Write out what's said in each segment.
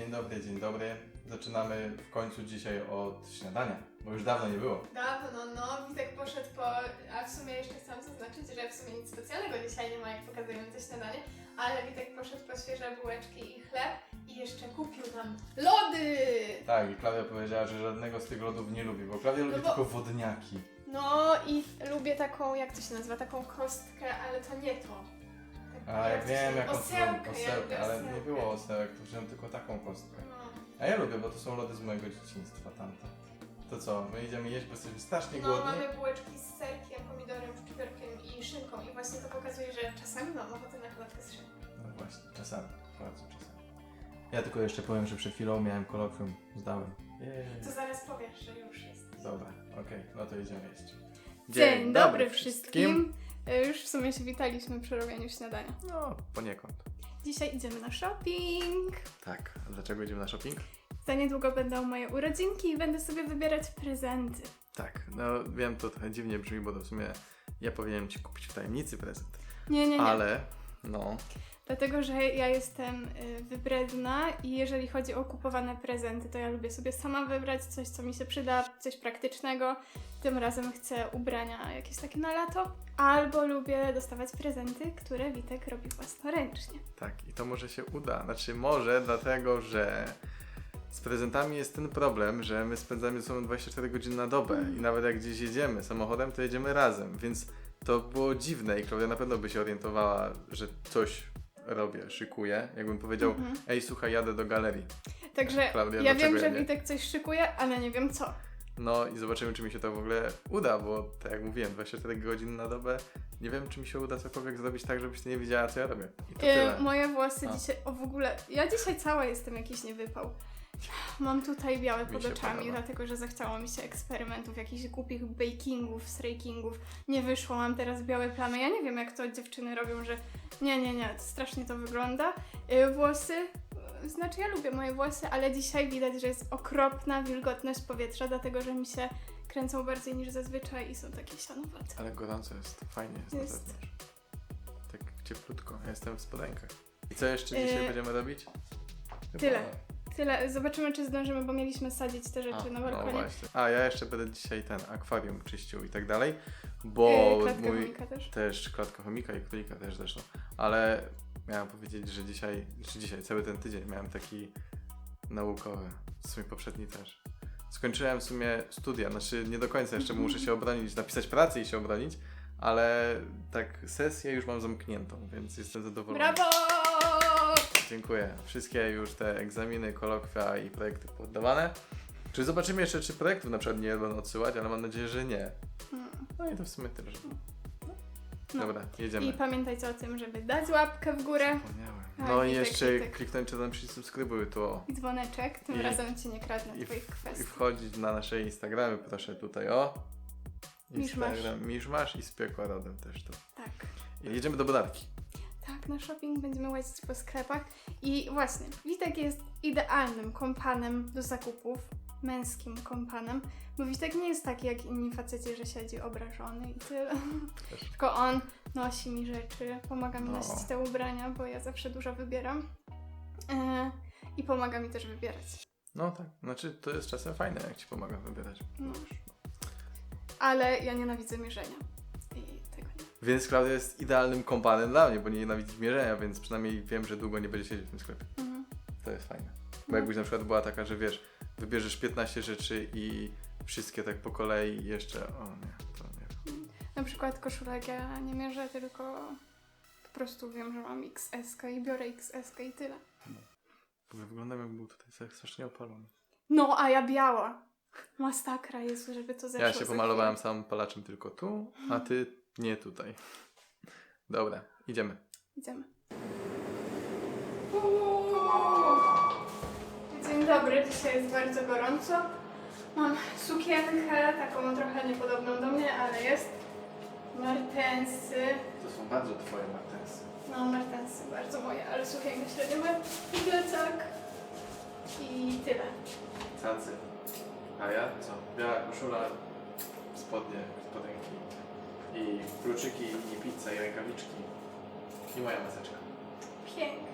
Dzień dobry, dzień dobry. Zaczynamy w końcu dzisiaj od śniadania, bo już dawno nie było. Dawno, no, Witek poszedł po... A w sumie jeszcze chciałam zaznaczyć, że w sumie nic specjalnego dzisiaj nie ma, jak pokazując to śniadanie, ale Witek poszedł po świeże bułeczki i chleb i jeszcze kupił nam lody! Tak, i Klaudia powiedziała, że żadnego z tych lodów nie lubi, bo Klaudia lubi bo- tylko wodniaki. No i lubię taką, jak to się nazywa, taką kostkę, ale to nie to. A ja wiem, się- jak Osełkę, ale nie było osełek, to wziąłem tylko taką kostkę. No. A ja lubię, bo to są lody z mojego dzieciństwa tamte. To co, my idziemy jeść, bo jesteśmy strasznie No, głodni? mamy bułeczki z serkiem, pomidorem, szczypiorkiem i szynką i właśnie to pokazuje, że czasami mam ochotę na klatkę z szynką. No właśnie, czasami, bardzo czasami. Ja tylko jeszcze powiem, że przed chwilą miałem kolokwium, zdałem. Jej. To zaraz powiesz, że już jest. Dobra, okej, no to idziemy jeść. Dzień, dobry wszystkim. E, Już w sumie się witaliśmy przy robieniu śniadania. No, poniekąd. Dzisiaj idziemy na shopping. Tak, a dlaczego idziemy na shopping? Za niedługo będą moje urodzinki i będę sobie wybierać prezenty. Tak, no wiem, to trochę dziwnie brzmi, bo to w sumie ja powinienem Ci kupić w tajemnicy prezent. Nie, nie, nie. Ale, no, Dlatego, że ja jestem y, wybredna i jeżeli chodzi o kupowane prezenty, to ja lubię sobie sama wybrać coś, co mi się przyda, coś praktycznego. Tym razem chcę ubrania jakieś takie na lato. Albo lubię dostawać prezenty, które Witek robi własnoręcznie. tak, i to może się uda. Znaczy, może dlatego, że z prezentami jest ten problem, że my spędzamy ze sobą 24 godziny na dobę i nawet jak gdzieś jedziemy samochodem, to jedziemy razem, więc to było dziwne i Klaudia na pewno by się orientowała, że coś robię, szykuję. Jakbym powiedział, Mhm. ej, słuchaj, jadę do galerii. Także Klaudia, ja wiem, ja że? Witek coś szykuje, ale nie wiem co. No i zobaczymy, czy mi się to w ogóle uda, bo tak jak mówiłem, 24 godziny na dobę, nie wiem, czy mi się uda cokolwiek zrobić tak, żebyś nie wiedziała, co ja robię. I to E, tyle. moje włosy A. dzisiaj, o w ogóle, ja dzisiaj cała jestem jakiś niewypał. Mam tutaj białe pod oczami, dlatego że zachciało mi się eksperymentów, jakichś głupich bakingów, srakingów. Nie wyszło, mam teraz białe plamy. Ja nie wiem, jak to dziewczyny robią, że nie, nie, nie, strasznie to wygląda. E, Włosy, e, znaczy ja lubię moje włosy, ale dzisiaj widać, że jest okropna wilgotność powietrza, dlatego że mi się kręcą bardziej niż zazwyczaj i są takie sianowate. Ale gorąco jest, fajnie jest, Jest. na zewnątrz. Tak cieplutko, ja jestem w spodenkach. I co jeszcze dzisiaj E, będziemy robić? Chyba tyle. Tyle, zobaczymy, czy zdążymy, bo mieliśmy sadzić te rzeczy A, na no balkonie. właśnie. A ja jeszcze będę dzisiaj ten akwarium czyścił i tak dalej, bo Yy, klatkę mój chomika też. też klatka chomika i królika też zresztą. Ale miałem powiedzieć, że dzisiaj, czy dzisiaj, cały ten tydzień miałem taki naukowy, w sumie poprzedni też. Skończyłem w sumie studia, znaczy nie do końca jeszcze muszę się obronić, napisać pracę i się obronić, ale tak sesję już mam zamkniętą, więc jestem zadowolony. Brawo! Dziękuję. Wszystkie już te egzaminy, kolokwia i projekty poddawane. Czy zobaczymy jeszcze, czy projektów na przykład nie będą odsyłać, ale mam nadzieję, że nie. No i to w sumie tyle. Żeby... No. Dobra, jedziemy. I pamiętajcie o tym, żeby dać łapkę w górę No i jeszcze kliknąć ten przycisk subskrybuj tu i dzwoneczek. Tym I- razem ci nie kradnę i, twoich w, i kwestii. wchodzić na nasze Instagramy, proszę tutaj o. Miszmasz. Instagram Miszmasz i z piekła rodem też tu. Tak. I jedziemy do Bodarki. Tak, na shopping będziemy łazić po sklepach. I właśnie, Witek jest idealnym kompanem do zakupów. Męskim kompanem. Bo Witek nie jest taki jak inni faceci, że siedzi obrażony i tyle. Też. Tylko on nosi mi rzeczy, pomaga mi No. nosić te ubrania, bo ja zawsze dużo wybieram. E, I pomaga mi też wybierać. No tak, znaczy to jest czasem fajne, jak ci pomagam wybierać. No. Ale ja nienawidzę mierzenia. Więc Klaudia jest idealnym kompanem dla mnie, bo nie nienawidzi mierzenia, więc przynajmniej wiem, że długo nie będzie siedzieć w tym sklepie. Mhm. To jest fajne. Bo No. jakbyś na przykład była taka, że wiesz, wybierzesz 15 rzeczy i wszystkie tak po kolei jeszcze, o nie, to nie. Na przykład koszulek ja nie mierzę, tylko po prostu wiem, że mam XS i biorę XS i tyle. Ogóle wyglądam jakby był tutaj tak strasznie opalony. No, a ja biała. Masakra jest, żeby to zeszło Ja się pomalowałem samym palaczem tylko tu, a ty nie tutaj. Dobra, idziemy. Idziemy. Dzień dobry, dzisiaj jest bardzo gorąco. Mam sukienkę, taką trochę niepodobną do mnie, ale jest. Martensy. To są bardzo twoje martensy. No, martensy bardzo moje, ale sukienkę średnio. I plecak. I tyle. Cacy. A ja co? Biała koszula, spodnie, i kluczyki i pizza i rękawiczki. I moja maseczka. Pięknie.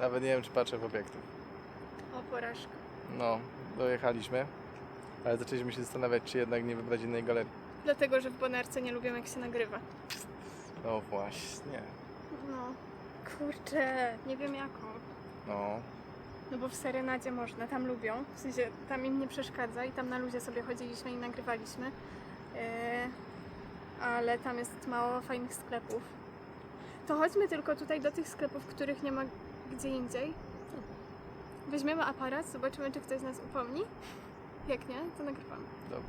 Nawet nie wiem, czy patrzę w obiektyw. O, porażka. No, dojechaliśmy, ale zaczęliśmy się zastanawiać, czy jednak nie wybrać innej galerii. Dlatego, że w Bonarce nie lubią jak się nagrywa. No właśnie. No. Kurczę, nie wiem jaką. No, No bo w Serenadzie można, tam lubią. W sensie tam im nie przeszkadza i tam na luzie sobie chodziliśmy i nagrywaliśmy. Yy, ale tam jest mało fajnych sklepów. To chodźmy tylko tutaj do tych sklepów, których nie ma gdzie indziej. Weźmiemy aparat, zobaczymy, czy ktoś nas upomni. Jak nie, to nagrywamy. dobra.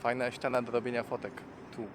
Fajna ściana do robienia fotek. Tu.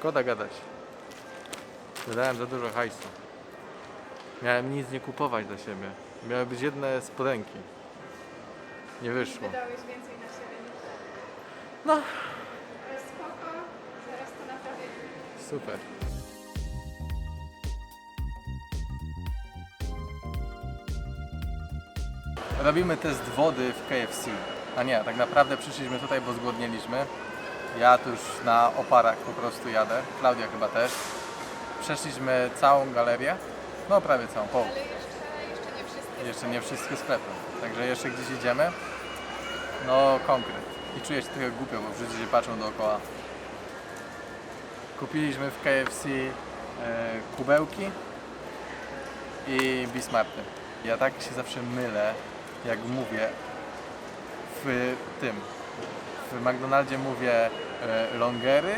Szkoda gadać. Wydałem za dużo hajsu. Miałem nic nie kupować dla siebie. Miały być jedne spodenki. Nie wyszło. Wydałeś więcej na siebie niż No. Ale spoko, zaraz to naprawimy. Super. Robimy test wody w KFC. A nie, tak naprawdę przyszliśmy tutaj, bo zgłodnieliśmy. Ja tu już na oparach po prostu jadę. Klaudia chyba też. Przeszliśmy całą galerię. No prawie całą, połowę. Ale jeszcze, jeszcze nie wszystkie. Jeszcze nie wszystkie sklepy. Także jeszcze gdzieś idziemy. No konkret. I czuję się trochę głupio, bo wszyscy się patrzą dookoła. Kupiliśmy w KFC e, kubełki i Bismarty. Ja tak się zawsze mylę, jak mówię w tym. W McDonaldzie mówię e, longery,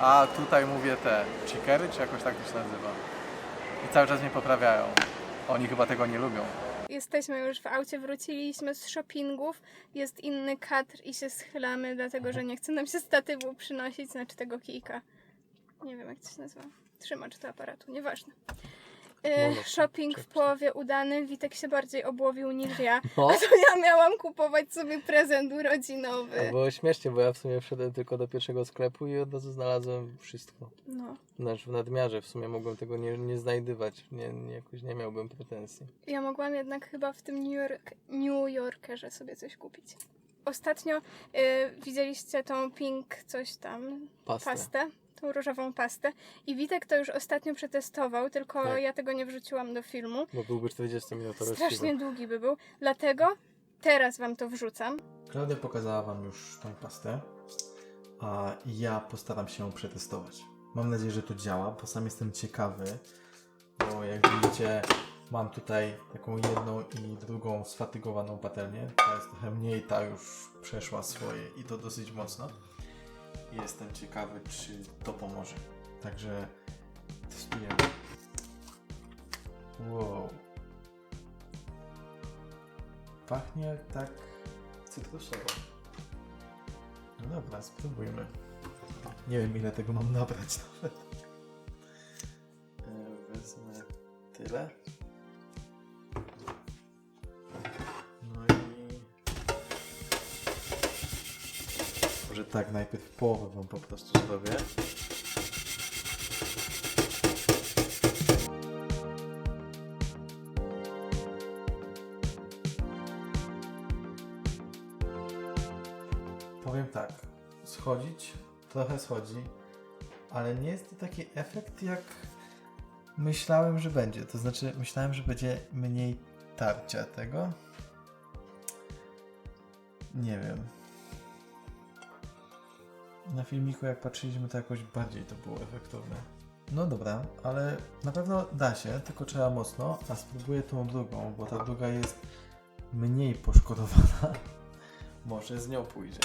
a tutaj mówię te chickery, czy jakoś tak to się nazywa. I cały czas mnie poprawiają. Oni chyba tego nie lubią. Jesteśmy już w aucie, wróciliśmy z shoppingów, jest inny kadr i się schylamy, dlatego że nie chce nam się statywu przynosić, znaczy tego kijka. Nie wiem jak to się nazywa. Trzymacz do aparatu, nieważne. Monopol, shopping w połowie udany, Witek się bardziej obłowił niż ja. No, A to ja miałam kupować sobie prezent urodzinowy. było śmiesznie, bo ja w sumie wszedłem tylko do pierwszego sklepu i od razu znalazłem wszystko. No. Znaczy w nadmiarze, w sumie mogłem tego nie, nie znajdywać, nie, nie, jakoś nie miałbym pretensji. Ja mogłam jednak chyba w tym New, York, New Yorkerze sobie coś kupić. Ostatnio y, widzieliście tą pink coś tam, Pastę. pastę, tą różową pastę i Witek to już ostatnio przetestował, tylko Tak. ja tego nie wrzuciłam do filmu. Bo byłby 40 minut Strasznie długi by był, dlatego teraz wam to wrzucam. Klaudia pokazała Wam już tą pastę, a ja postaram się ją przetestować. Mam nadzieję, że to działa, bo sam jestem ciekawy, bo jak widzicie, mam tutaj taką jedną i drugą sfatygowaną patelnię. Ta jest trochę mniej, ta już przeszła swoje i to dosyć mocno. Jestem ciekawy, czy to pomoże. Także testujemy. Wow. Pachnie tak cytrusowo. No dobra, spróbujmy. Nie wiem ile tego mam nabrać nawet. E, Wezmę tyle. Tak, najpierw połowę wam po prostu zrobię. Powiem tak, schodzić trochę schodzi, ale nie jest to taki efekt jak myślałem, że będzie. To znaczy, myślałem, że będzie mniej tarcia tego. Nie wiem. Na filmiku jak patrzyliśmy, to jakoś bardziej to było efektowne. No dobra, ale na pewno da się, tylko trzeba mocno, a spróbuję tą drugą, bo ta druga jest mniej poszkodowana. Może z nią pójdzie.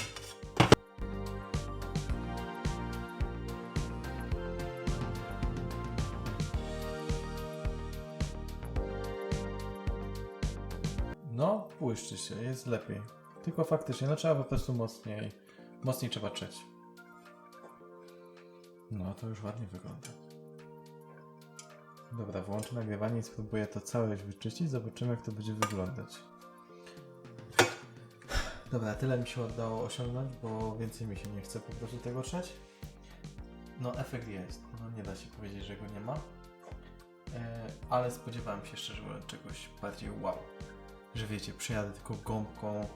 No, błyszczy się, jest lepiej. Tylko faktycznie, no trzeba po prostu mocniej, mocniej trzeba trzeć. No, to już ładnie wygląda. Dobra, włączę nagrywanie i spróbuję to całe wyczyścić, zobaczymy jak to będzie wyglądać. Dobra, tyle mi się udało osiągnąć, bo więcej mi się nie chce po prostu tego trzeć. No, efekt jest, no nie da się powiedzieć, że go nie ma. E, ale spodziewałem się szczerze mówiąc czegoś bardziej wow że wiecie, przejadę tylko gąbką,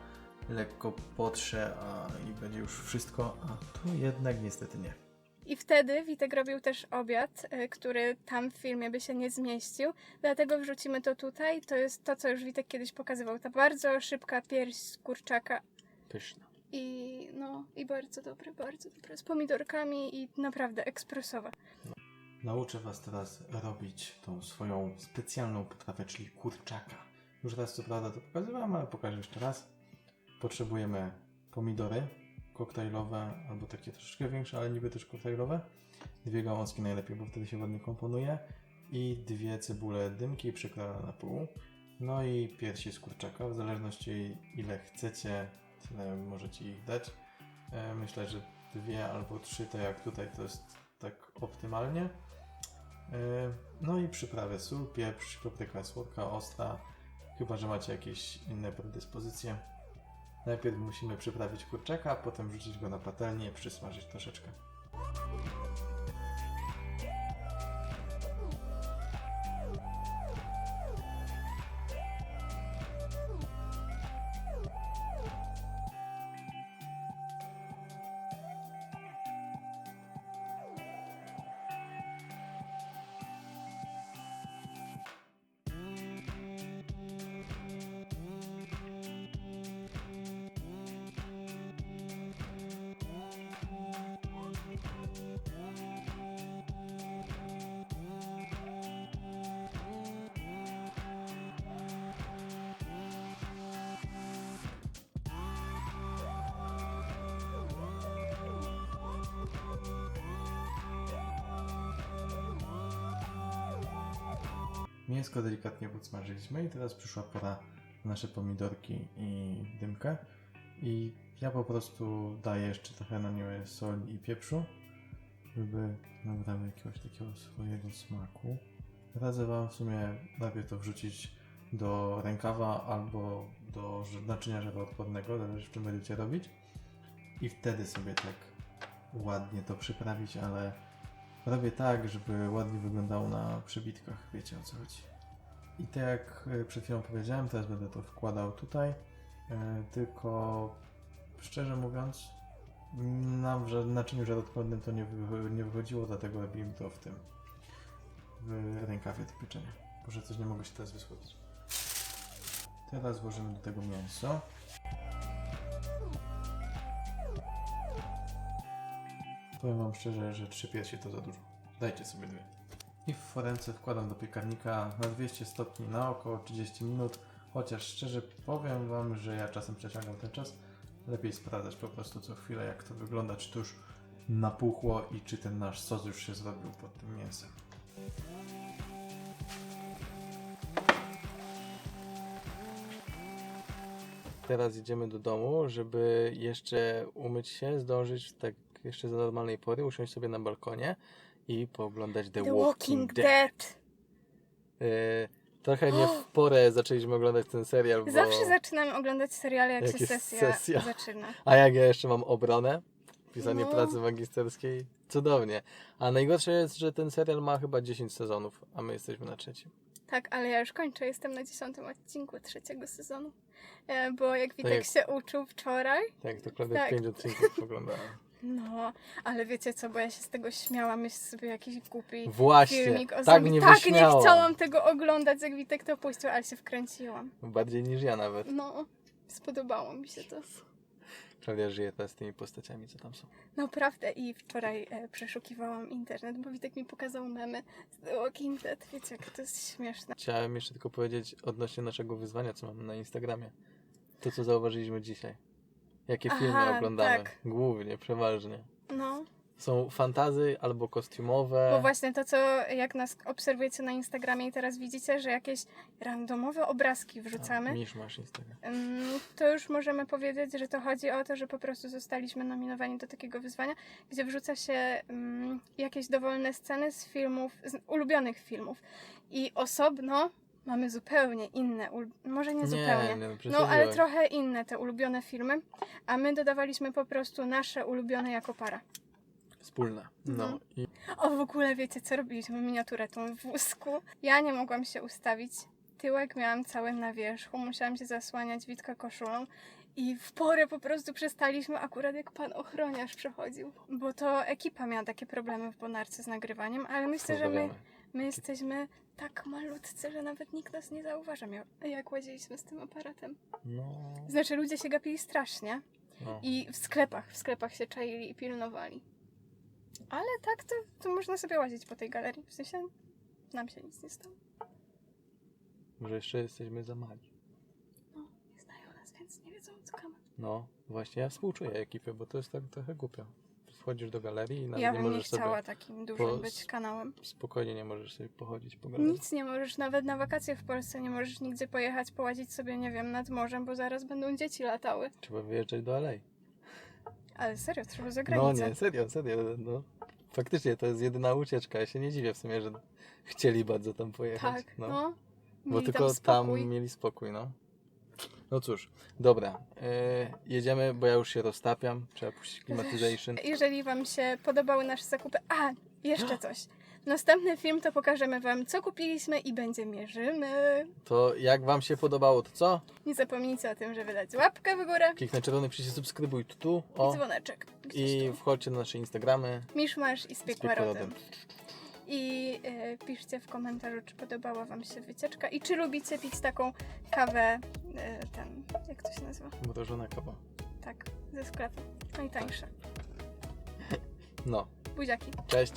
lekko potrze a i będzie już wszystko, a tu jednak niestety nie. I wtedy Witek robił też obiad, y, który tam w filmie by się nie zmieścił, dlatego wrzucimy to tutaj. To jest to, co już Witek kiedyś pokazywał. Ta bardzo szybka pierś z kurczaka. Pyszna. I no, i bardzo dobre, bardzo dobre. Z pomidorkami i naprawdę ekspresowa. Nauczę Was teraz robić tą swoją specjalną potrawę, czyli kurczaka. Już raz co prawda to pokazywałem, ale pokażę jeszcze raz. Potrzebujemy pomidory koktajlowe, albo takie troszeczkę większe, ale niby też koktajlowe. Dwie gałązki najlepiej, bo wtedy się ładnie komponuje. I dwie cebule dymki przykrojone na pół. No i piersi z kurczaka, w zależności ile chcecie, tyle możecie ich dać. E, Myślę, że dwie albo trzy, tak jak tutaj, to jest tak optymalnie. E, No i przyprawy sól, pieprz, papryka słodka, ostra, chyba że macie jakieś inne predyspozycje. Najpierw musimy przyprawić kurczaka, potem wrzucić go na patelnię, przysmażyć troszeczkę. Mięsko delikatnie podsmażyliśmy i teraz przyszła pora na nasze pomidorki i dymkę. I ja po prostu daję jeszcze trochę na nią soli i pieprzu, żeby nabrały jakiegoś takiego swojego smaku. Radzę Wam w sumie najpierw to wrzucić do rękawa albo do naczynia żaroodpornego, zależy w czym będziecie robić. I wtedy sobie tak ładnie to przyprawić, ale robię tak, żeby ładnie wyglądało na przybitkach, wiecie o co chodzi. I tak jak y, przed chwilą powiedziałem, teraz będę to wkładał tutaj, y, tylko szczerze mówiąc, na naczyniu żaroodpornym to nie, nie wychodziło, dlatego robiłem to w tym, w rękawie do pieczenia. Boże, coś nie mogę się teraz wysłowić. Teraz włożymy do tego mięso. Powiem Wam szczerze, że trzy piersi to za dużo. Dajcie sobie dwie. I w foremce wkładam do piekarnika na 200 stopni na około 30 minut. Chociaż szczerze powiem Wam, że ja czasem przeciągam ten czas. Lepiej sprawdzać po prostu co chwilę, jak to wygląda, czy to już napuchło i czy ten nasz sos już się zrobił pod tym mięsem. Teraz idziemy do domu, żeby jeszcze umyć się, zdążyć tak jeszcze za normalnej pory, usiąść sobie na balkonie i pooglądać The, The Walking, Walking Dead. Dead. Y, trochę nie w porę zaczęliśmy oglądać ten serial, bo... Zawsze zaczynam oglądać seriale, jak, Jak się sesja, sesja. zaczyna. A jak ja jeszcze mam obronę, pisanie No. pracy magisterskiej, cudownie. A najgorsze jest, że ten serial ma chyba 10 sezonów, a my jesteśmy na trzecim. Tak, ale ja już kończę. Jestem na dziesiątym odcinku trzeciego sezonu. E, Bo jak Witek jak- się uczył wczoraj, Tak, dokładnie Tak. 5 odcinków oglądałem. No, ale wiecie co, bo ja się z tego śmiałam, myślę sobie jakiś głupi Właśnie, filmik o tak zombie. mnie Tak, wyśmiało. nie chciałam tego oglądać, jak Witek to puścił, ale się wkręciłam. Bardziej niż ja nawet. No, spodobało mi się to. Klaudia żyje teraz tymi postaciami, co tam są. Naprawdę i wczoraj e, przeszukiwałam internet, bo Witek mi pokazał memy z The Walking Dead. Wiecie, jak to jest śmieszne. Chciałem jeszcze tylko powiedzieć odnośnie naszego wyzwania, co mamy na Instagramie. To, co zauważyliśmy dzisiaj. Jakie Aha, filmy oglądamy. tak. Głównie, przeważnie. No, Są fantazy albo kostiumowe. bo właśnie to, co jak nas obserwujecie na Instagramie i teraz widzicie, że jakieś randomowe obrazki wrzucamy, Niż masz Instagram. Ym, to już możemy powiedzieć, że to chodzi o to, że po prostu zostaliśmy nominowani do takiego wyzwania, gdzie wrzuca się ym, jakieś dowolne sceny z filmów, z ulubionych filmów. I osobno mamy zupełnie inne, ul- może nie zupełnie, nie, no, no ale trochę inne te ulubione filmy, a my dodawaliśmy po prostu nasze ulubione jako para. Wspólne. No. Mhm. I O, w ogóle wiecie, co robiliśmy miniaturę tą w wózku? Ja nie mogłam się ustawić. Tyłek miałam cały na wierzchu, musiałam się zasłaniać Witka koszulą. I w porę po prostu przestaliśmy, akurat jak pan ochroniarz przechodził. Bo to ekipa miała takie problemy w Bonarce z nagrywaniem, ale myślę, że my. My jesteśmy tak malutcy, że nawet nikt nas nie zauważa, miał- jak łaziliśmy z tym aparatem. No. Znaczy ludzie się gapili strasznie no. i w sklepach, w sklepach się czaili i pilnowali. Ale tak to, to można sobie łazić po tej galerii. W sensie nam się nic nie stało. Może jeszcze jesteśmy za mali. No, nie znają nas, więc nie wiedzą co kamy. No, właśnie ja współczuję ekipę, bo to jest tak trochę głupio. Wchodzisz do galerii i nawet Ja nie bym nie chciała takim dużym po- być kanałem. spokojnie nie możesz sobie pochodzić po galerii. Nic nie możesz, nawet na wakacje w Polsce nie możesz nigdzie pojechać, połazić sobie, nie wiem, nad morzem, bo zaraz będą dzieci latały. Trzeba wyjeżdżać do LA. Ale serio, trzeba za No granicę. nie, serio, serio. No. Faktycznie to jest jedyna ucieczka. Ja się nie dziwię w sumie, że chcieli bardzo tam pojechać. tak, no. no. Bo tylko tam, spokój. mieli spokój, no. No cóż, dobra. e, jedziemy, bo ja już się roztapiam. Trzeba puścić climatization. Jeżeli Wam się podobały nasze zakupy. A, jeszcze coś. Następny film to pokażemy Wam, co kupiliśmy i będzie mierzymy. To jak wam się podobało, to co? Nie zapomnijcie o tym, żeby dać łapkę w górę Kliknę czerwony przycisk subskrybuj tu, tu. i O. dzwoneczek. Gdzieś I tu. wchodźcie na nasze Instagramy. Miszmasz i z Z piekłarodem. I e, piszcie w komentarzu, czy podobała Wam się wycieczka i czy lubicie pić taką kawę, e, ten, jak to się nazywa? Mrożona kawa. Tak, ze sklepu. Najtańsze. No, Buziaki. cześć.